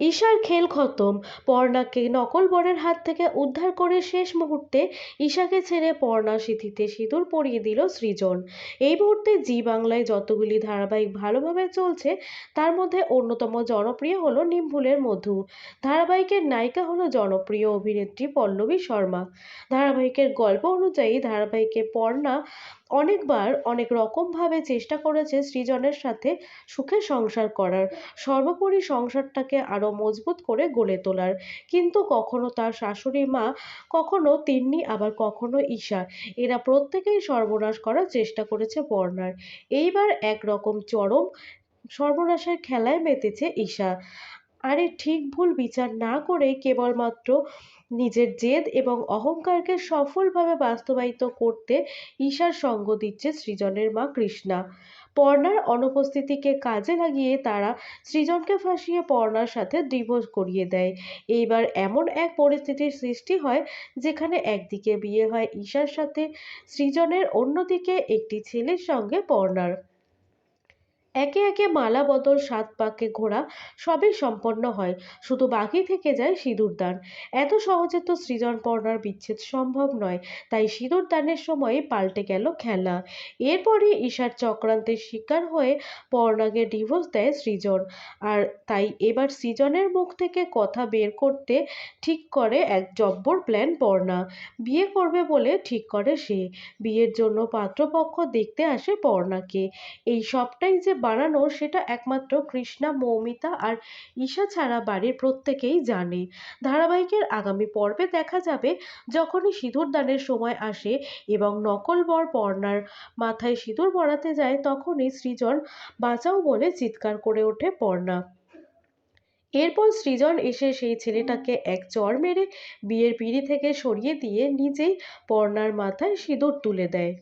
ঈশার খেল খতম। পর্ণাকে নকল বরের হাত থেকে উদ্ধার করে শেষ মুহূর্তে ঈশাকে ছেড়ে পর্ণা সিঁথিতে সিঁদুর পরিয়ে দিল সৃজন। এই মুহূর্তে জি বাংলায় যতগুলি ধারাবাহিক ভালোভাবে চলছে, তার মধ্যে অন্যতম জনপ্রিয় হলো নিমফুলের মধু। ধারাবাহিকের নায়িকা হলো জনপ্রিয় অভিনেত্রী পল্লবী শর্মা। ধারাবাহিকের গল্প অনুযায়ী ধারাবাহিকে পর্ণা অনেকবার অনেক রকমভাবে চেষ্টা করেছে সৃজনের সাথে সুখে সংসার করার। সর্বোপরি সংসারটাকে আরও মজবুত করে গড়ে তোলার। কিন্তু কখনো তার শাশুড়ি মা, কখনো তিন্নি, আবার কখনো ঈশা। এরা প্রত্যেকেই সর্বনাশ করার চেষ্টা করেছে বর্ণার। এইবার একরকম চরম সর্বনাশের খেলায় মেতেছে ঈশা। আরে ঠিক ভুল বিচার না করে কেবলমাত্র নিজের জেদ এবং অহংকারকে সফলভাবে বাস্তবায়িত করতে ঈশার সঙ্গ দিচ্ছে সৃজনের মা কৃষ্ণা। পর্ণার অনুপস্থিতিকে কাজে লাগিয়ে তারা সৃজনকে ফাঁসিয়ে পর্ণার সাথে ডিভোর্স করিয়ে দেয়। এইবার এমন এক পরিস্থিতির সৃষ্টি হয় যেখানে একদিকে বিয়ে হয় ঈশার সাথে, সৃজনের অন্যদিকে একটি ছেলের সঙ্গে পর্ণার। একে একে মালা, বদল, সাত পাকে ঘোরা সবই সম্পন্ন হয়। শুধু বাকি থেকে যায় সিঁদুরদান এত সহজে তো সৃজন পর্ণার বিচ্ছেদ সম্ভব নয়। তাই সিঁদুরদানের সময় পাল্টে গেল খেলা। এরপরে ঈশার চক্রান্তের শিকার হয়ে পর্ণাকে ডিভোর্স দেয় সৃজন। আর তাই এবার সৃজনের মুখ থেকে কথা বের করতে ঠিক করে এক জব্বর প্ল্যান পর্ণা। বিয়ে করবে বলে ঠিক করে সে। বিয়ের জন্য পাত্রপক্ষ দেখতে আসে পর্ণাকে। এই সবটাই যে বানানো সেটা একমাত্র কৃষ্ণা, মৌমিতা আর ঈশা ছাড়া বাড়ির প্রত্যেকেই জানে। ধারাবাহিকের আগামী পর্বে দেখা যাবে যখনই সিঁদুর দানের সময় আসে এবং নকল বর পর্ণার মাথায় সিঁদুর পরাতে যায় তখনই সৃজন বাঁচাও বলে চিৎকার করে ওঠে পর্ণা। এরপর সৃজন এসে সেই ছেলেটাকে এক চর মেরে বিয়ের পিঁড়ি থেকে সরিয়ে দিয়ে নিজেই পর্ণার মাথায় সিঁদুর তুলে দেয়।